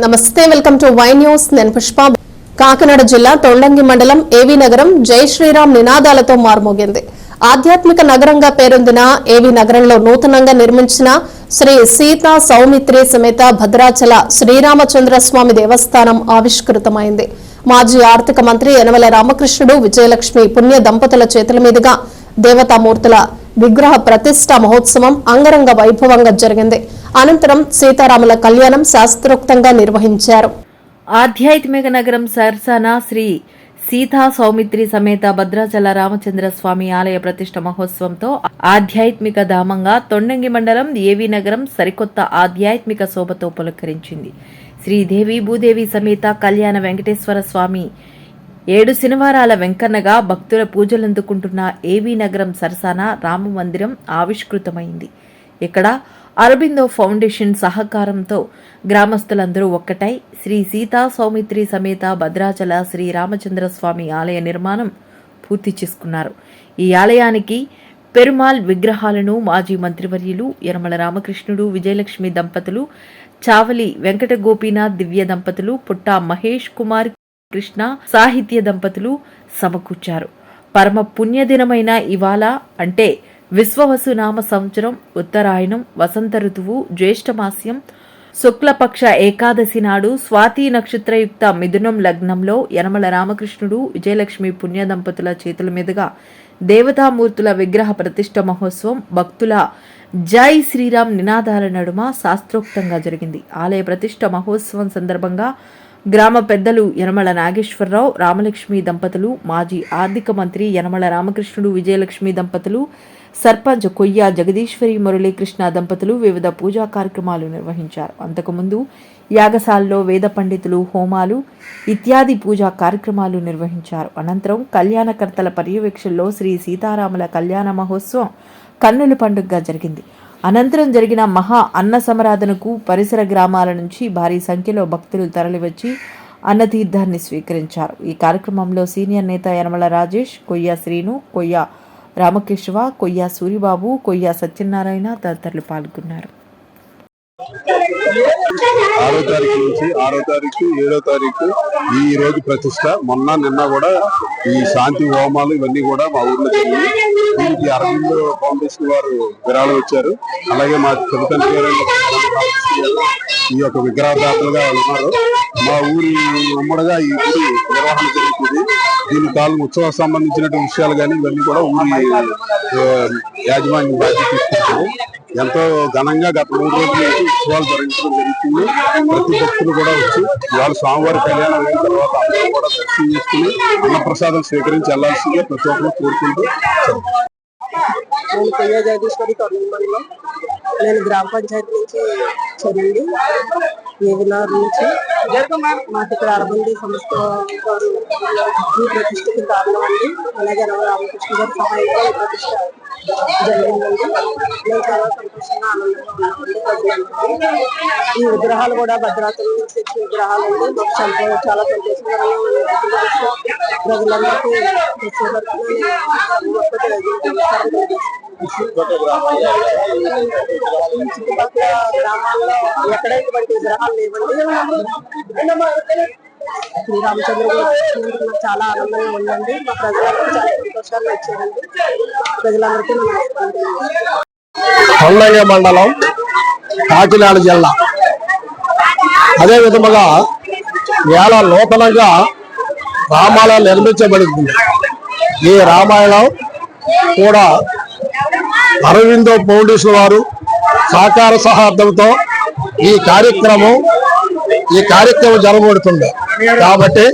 నమస్తే welcome to Y news. నేను పుష్ప. కాకినాడ జిల్లా తొండంగి మండలం ఏవి నగరం జై శ్రీరామ్ నినాదాలతో మారుమోగింది. ఆధ్యాత్మిక నగరంగా పేరొందిన ఏవి నగరంలో నూతనంగా నిర్మించిన శ్రీ సీతా సౌమిత్రి సమేత భద్రాచల శ్రీరామచంద్ర స్వామి దేవస్థానం ఆవిష్కృతమైంది. మాజీ ఆర్థిక మంత్రి యనమల రామకృష్ణుడు విజయలక్ష్మి పుణ్య దంపతుల చేతుల మీదుగా దేవతామూర్తుల విగ్రహ ప్రతిష్ట మహోత్సవం అంగరంగ వైభవంగా జరిగింది. అనంతరం సీతారాముల కళ్యాణం శాస్త్రోక్తంగా నిర్వహించారు. ఆధ్యాత్మిక నగరం సరసన శ్రీ సీతా సౌమిత్రి సమేత భద్రాచల రామచంద్ర స్వామి ఆలయ ప్రతిష్ట మహోత్సవంతో ఆధ్యాత్మిక ధామంగా తొండంగి మండలం ఏవి నగరం సరికొత్త ఆధ్యాత్మిక శోభతో పులకరించింది. శ్రీదేవి భూదేవి సమేత కళ్యాణ వెంకటేశ్వర స్వామి ఏడు శనివారాల వెంకన్నగా భక్తుల పూజలందుకుంటున్న ఏవీ నగరం సరసాన రామ మందిరం ఆవిష్కృతమైంది. ఇక్కడ అరబిందో ఫౌండేషన్ సహకారంతో గ్రామస్తులందరూ ఒక్కటై శ్రీ సీతా సౌమిత్రి సమేత భద్రాచల శ్రీ రామచంద్ర స్వామి ఆలయ నిర్మాణం పూర్తి చేసుకున్నారు. ఈ ఆలయానికి పెరుమాల్ విగ్రహాలను మాజీ మంత్రివర్యులు యనమల రామకృష్ణుడు విజయలక్ష్మి దంపతులు చావలి వెంకట గోపీనాథ్ దివ్య దంపతులు పుట్టా మహేష్ కుమార్ కృష్ణ సాహిత్య దంపతులు సమకూర్చారు. పరమ పుణ్యదినమైన ఇవాళ అంటే విశ్వవసు నామ సంవత్సరం ఉత్తరాయణం వసంత ఋతువు జ్యేష్ఠమాస్యం శుక్లపక్ష ఏకాదశి నాడు స్వాతి నక్షత్రయుక్త మిథునం లగ్నంలో యనమల రామకృష్ణుడు విజయలక్ష్మి పుణ్య దంపతుల చేతుల మీదుగా దేవతామూర్తుల విగ్రహ ప్రతిష్ట మహోత్సవం భక్తుల జై శ్రీరామ్ నినాదాల నడుమ శాస్త్రోక్తంగా జరిగింది. ఆలయ ప్రతిష్ట మహోత్సవం సందర్భంగా గ్రామ పెద్దలు యనమల నాగేశ్వరరావు రామలక్ష్మి దంపతులు మాజీ ఆర్థిక మంత్రి యనమల రామకృష్ణుడు విజయలక్ష్మి దంపతులు సర్పంచ్ కొయ్య జగదీశ్వరి మురళీకృష్ణ దంపతులు వివిధ పూజా కార్యక్రమాలు నిర్వహించారు. అంతకుముందు యాగశాలలో వేద పండితులు హోమాలు ఇత్యాది పూజా కార్యక్రమాలు నిర్వహించారు. అనంతరం కళ్యాణకర్తల పర్యవేక్షణలో శ్రీ సీతారాముల కళ్యాణ మహోత్సవం కన్నుల పండుగగా జరిగింది. అనంతరం జరిగిన మహా అన్న సమరాధనకు పరిసర గ్రామాల నుంచి భారీ సంఖ్యలో భక్తులు తరలివచ్చి అన్నతీర్థాన్ని స్వీకరించారు. ఈ కార్యక్రమంలో సీనియర్ నేత యనమల రాజేష్ కొయ్య శ్రీను కొయ్య రామకేశవ కొయ్య సూరిబాబు కొయ్య సత్యనారాయణ తదితరులు పాల్గొన్నారు. ఆరో తారీఖు నుంచి ఆరో తారీఖు ఏడో తారీఖు ఈ రోజు ప్రతిష్ట. మొన్న నిన్న కూడా ఈ శాంతి హోమాలు ఇవన్నీ కూడా మా ఊర్లో జరిగింది దీనికి అరవింద్ ఫౌండేషన్ వారు విరాళం వచ్చారు అలాగే మా తిరుపతి గారు ఈ యొక్క విగ్రహదాతలుగా వాళ్ళు ఉన్నారు. మా ఊరి ఉమ్మడిగా ఈ గుడి నిర్వహణ జరుగుతుంది. దీని తాలూ ఉత్సవాలకు సంబంధించినటువంటి విషయాలు కానీ ఇవన్నీ కూడా ఊరి యాజమాన్యం బాధ్యత ఎంతో ఘనంగా గత మూడు రోజుల నుంచి ఉత్సవాలు జరగడం జరుగుతుంది. ప్రతి భక్తులు కూడా వచ్చి ఇవాళ స్వామివారి కళ్యాణం అయిన తర్వాత అందరూ కూడా దర్శనం చేసుకుని అన్నప్రసాదం స్వీకరించి వెళ్ళాల్సిందే ప్రతి ఒక్కరు కోరుకుంటూ నేను కొయ్య జగదీశ్వరి తొండమండలో నేను గ్రామ పంచాయతీ నుంచి చదివింది ఏవినార్ నుంచి మాకు ఇక్కడ అరబంది సంస్థ వారు ప్రతిష్టకి కారణం అండి అలాగే రామకృష్ణ గారి సహాయంగా ప్రతిష్ట జరిగిందండి మేము చాలా సంతోషంగా ఆనందంగా ఉన్నామండి ఈ విగ్రహాలు కూడా భద్రాచలం నుంచి తెచ్చిన విగ్రహాలు అండి మాకు సంతో చాలా సంతోషంగా ఉంది. ప్రజలందరికీ చుట్టుపక్కల గ్రామాల్లో ఎక్కడ ఇటువంటి విగ్రహాలు లేవండి శ్రీరామచంద్ర చాలా ఆనందంగా ఉందండి మా ప్రజలందరూ చాలా సంతోషాలు వచ్చారండి ప్రజలందరికీ కొండయ్య మండలం కాకినాడ జిల్లా. అదే విధముగా వేళ నూతనంగా రామాలయం నిర్మించబడింది. ఈ రామాయణం కూడా అరవిందో ఫౌండేషన్ వారు సహకార సహార్థంతో ఈ కార్యక్రమం ఈ కార్యక్రమం జరగబడుతుంది. కాబట్టి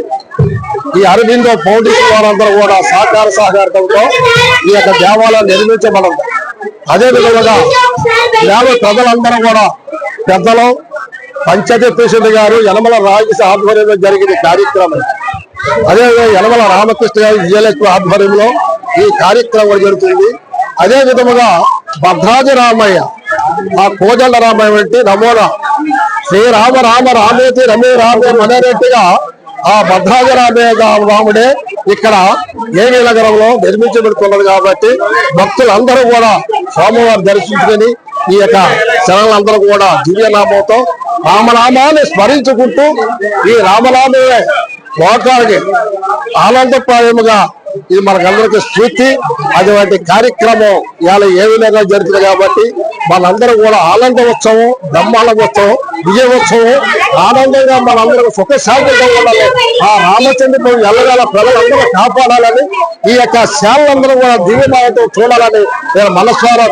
ఈ అరవిందో ఫౌండేషన్ వారందరూ కూడా సహకార సహకారంతో ఈ యొక్క దేవాలయం నిర్మించబడదు అదే విధంగా గ్రామ ప్రజలందరూ కూడా పెద్దలు పంచాయతీ ప్రెసిడెంట్ గారు యనమల రాజకీయ ఆధ్వర్యంలో జరిగిన కార్యక్రమం. అదేవిధంగా యనమల రామకృష్ణ గారి విజయలక్ష్మి ఆధ్వర్యంలో ఈ కార్యక్రమం జరుగుతుంది. అదే విధముగా భద్రాజ రామయ్య ఆ కోదండ రామయ్య వంటి నమోనా శ్రీరామ రామ రామేతి రమే రామే అనేటట్టుగా ఆ భద్రాజ రామయ్య రాముడే ఇక్కడ ఏవి నగరంలో నిర్మించబడుతున్నది కాబట్టి భక్తులందరూ కూడా సోమవారం దర్శించుకొని ఈ యొక్క శరణులందరూ కూడా దివ్యనామంతో రామనామాన్ని స్మరించుకుంటూ ఈ రామనామే లోకానికి ఆనందప్రాయముగా ఇది మనకందరికీ స్ఫూర్తి. అటువంటి కార్యక్రమం ఇవాళ ఏ విధంగా జరుగుతుంది కాబట్టి మనందరం కూడా ఆనంద ఉత్సవం బ్రహ్మాండ ఉత్సవం విజయోత్సవం ఆనందంగా మనందరం సుఖశాంతిగా ఉండాలి. ఆ రామచంద్రుడు ఎల్లగాల ప్రజలందరూ కాపాడాలని ఈ యొక్క శాలందరూ కూడా దివ్యమాయతో చూడాలని నేను మనస్వారా